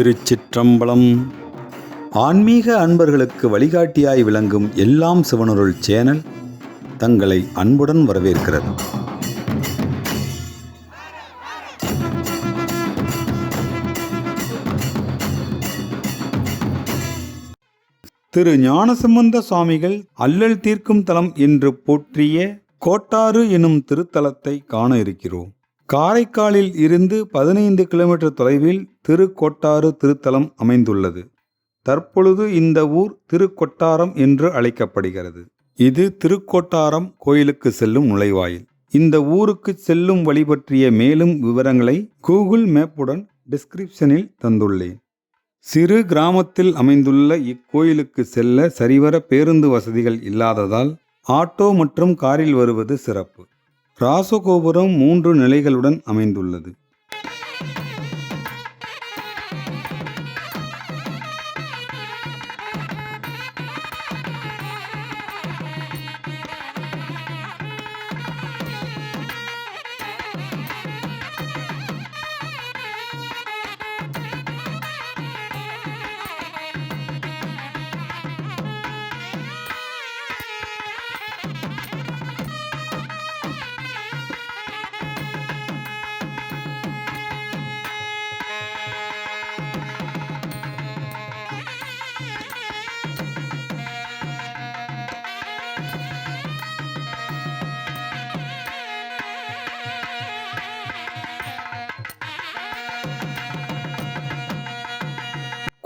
திருச்சிற்றம்பலம். ஆன்மீக அன்பர்களுக்கு வழிகாட்டியாய் விளங்கும் எல்லாம் சிவனருள் சேனல் தங்களை அன்புடன் வரவேற்கிறது. திரு ஞானசம்பந்த சுவாமிகள் அல்லல் தீர்க்கும் தலம் என்று போற்றிய கோட்டாறு எனும் திருத்தலத்தை காண இருக்கிறோம். காரைக்காலில் இருந்து பதினைந்து கிலோமீட்டர் தொலைவில் திருக்கோட்டாறு திருத்தலம் அமைந்துள்ளது. தற்பொழுது இந்த ஊர் திருக்கொட்டாரம் என்று அழைக்கப்படுகிறது. இது திருக்கோட்டாரம் கோயிலுக்கு செல்லும் நுழைவாயில். இந்த ஊருக்கு செல்லும் வழி பற்றிய மேலும் விவரங்களை கூகுள் மேப்புடன் டிஸ்கிரிப்ஷனில் தந்துள்ளேன். சிறு கிராமத்தில் அமைந்துள்ள இக்கோயிலுக்கு செல்ல சரிவர பேருந்து வசதிகள் இல்லாததால் ஆட்டோ மற்றும் காரில் வருவது சிறப்பு. ராசகோபுரம் மூன்று நிலைகளுடன் அமைந்துள்ளது.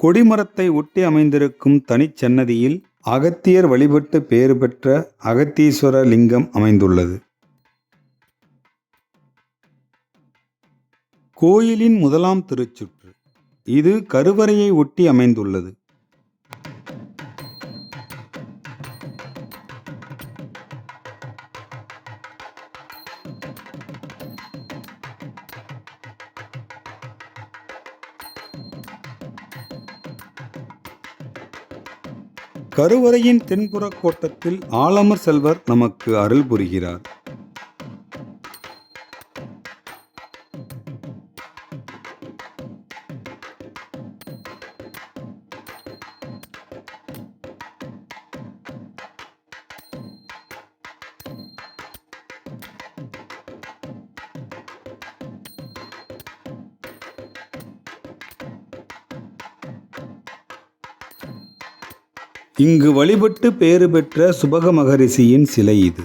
கொடிமரத்தை ஒட்டி அமைந்திருக்கும் தனிச்சன்னதியில் அகத்தியர் வழிபட்டு பேறு பெற்ற அகத்தீஸ்வர லிங்கம் அமைந்துள்ளது. கோயிலின் முதலாம் திருச்சுற்று. இது கருவறையை ஒட்டி அமைந்துள்ளது. கருவறையின் தென்புற கோட்டத்தில் ஆலமர் செல்வர் நமக்கு அருள் புரிகிறார். இங்கு வழிபட்டு பேறு பெற்ற சுபக மகரிஷியின் சிலை இது.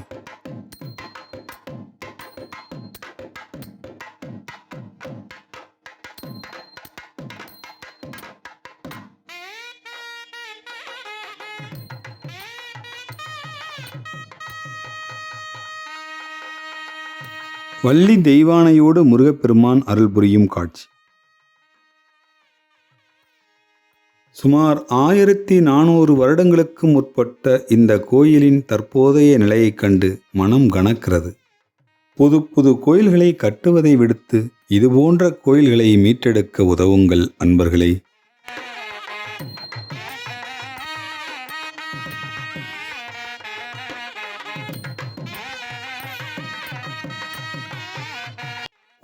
வள்ளி தெய்வானையோடு முருகப்பெருமான் அருள் புரியும் காட்சி. சுமார் ஆயிரத்தி நானூறு வருடங்களுக்கு முற்பட்ட இந்த கோயிலின் தற்போதைய நிலையைக் கண்டு மனம் கனக்கிறது. புது புது கோயில்களை கட்டுவதை விடுத்து இதுபோன்ற கோயில்களை மீட்டெடுக்க உதவுங்கள் அன்பர்களே.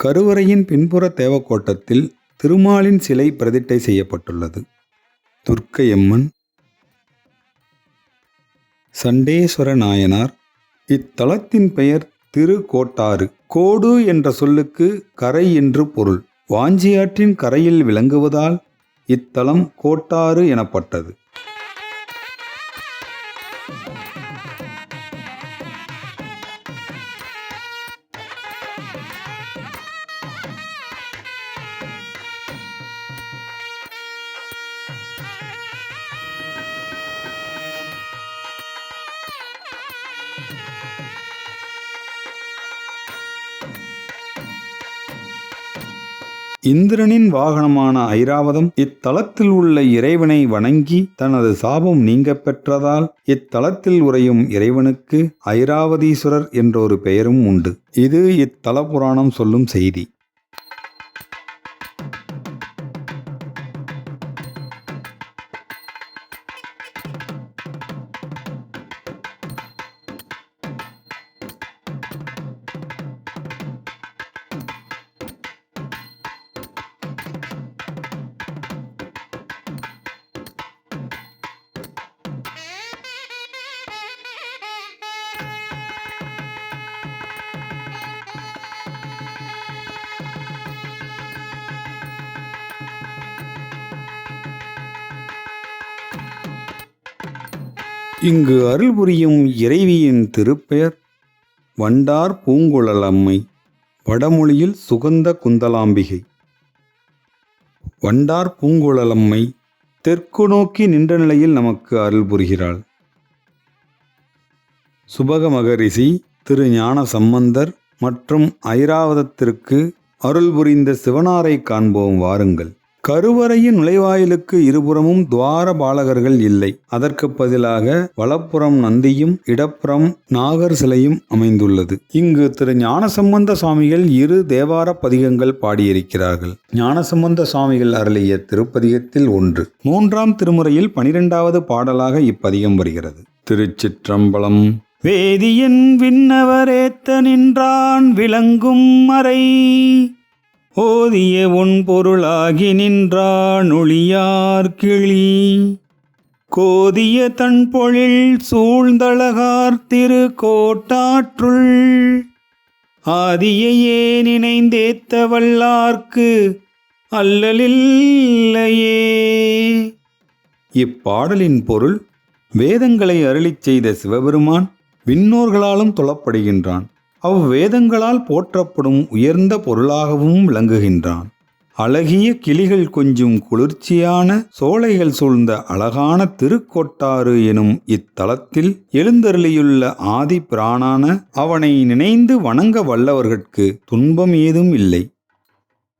கருவறையின் பின்புற தேவக்கோட்டத்தில் திருமாலின் சிலை பிரதிட்டை செய்யப்பட்டுள்ளது. துர்க்கையம்மன் சண்டேஸ்வர நாயனார் இத்தலத்தின் பெயர் திருக்கோட்டாறு. கோடு என்ற சொல்லுக்கு கரை என்று பொருள். வாஞ்சியாற்றின் கரையில் விளங்குவதால் இத்தலம் கோட்டாறு எனப்பட்டது. இந்திரனின் வாகனமான ஐராவதம் இத்தலத்தில் உள்ள இறைவனை வணங்கி தனது சாபம் நீங்க பெற்றதால் இத்தலத்தில் உறையும் இறைவனுக்கு ஐராவதீஸ்வரர் என்றொரு பெயரும் உண்டு. இது இத்தல புராணம் சொல்லும் செய்தி. இங்கு அருள் புரியும் இறைவியின் திருப்பெயர் வண்டார் பூங்குழலம்மை வடமொழியில் சுகந்த குந்தலாம்பிகை. வண்டார் பூங்குழலம்மை தெற்கு நோக்கி நின்ற நிலையில் நமக்கு அருள் புரிகிறாள். சுபக மகரிஷி திரு ஞான சம்பந்தர் மற்றும் ஐராவதத்திற்கு அருள் புரிந்த சிவனாரை காண்போம் வாருங்கள். கருவறையின் நுழைவாயிலுக்கு இருபுறமும் துவார பாலகர்கள் இல்லை. அதற்கு பதிலாக வலப்புறம் நந்தியும் இடப்புறம் நாகர் சிலையும் அமைந்துள்ளது. இங்கு திரு ஞானசம்பந்த சுவாமிகள் இரு தேவார பதிகங்கள் பாடியிருக்கிறார்கள். ஞானசம்பந்த சுவாமிகள் அருளிய திருப்பதிகத்தில் ஒன்று. மூன்றாம் திருமுறையில் பனிரெண்டாவது பாடலாக இப்பதிகம் வருகிறது. திருச்சிற்றம்பலம். வேதியின் விண்ணவரேத்த நின்றான் விளங்கும் மறை ஓதிய உன் பொருளாகி நின்றான் ஒளியார் கிளி. கோதிய தன் பொழில் சூழ்ந்தழகார் திரு கோட்டாற்றுள் ஆதியையே நினைந்தேத்த வல்லார்க்கு அல்லலில்லையே இப்பாடலின் பொருள் வேதங்களை அருளிச் செய்த சிவபெருமான் விண்ணோர்களாலும் தொழப்படுகின்றான். அவ்வேதங்களால் போற்றப்படும் உயர்ந்த பொருளாகவும் விளங்குகின்றான். அழகிய கிளிகள் கொஞ்சும் குளிர்ச்சியான சோலைகள் சூழ்ந்த அழகான திருக்கொட்டாறு எனும் இத்தலத்தில் எழுந்தருளியுள்ள ஆதி பிராணான அவனை நினைந்து வணங்க வல்லவர்கட்கு துன்பம் ஏதும் இல்லை.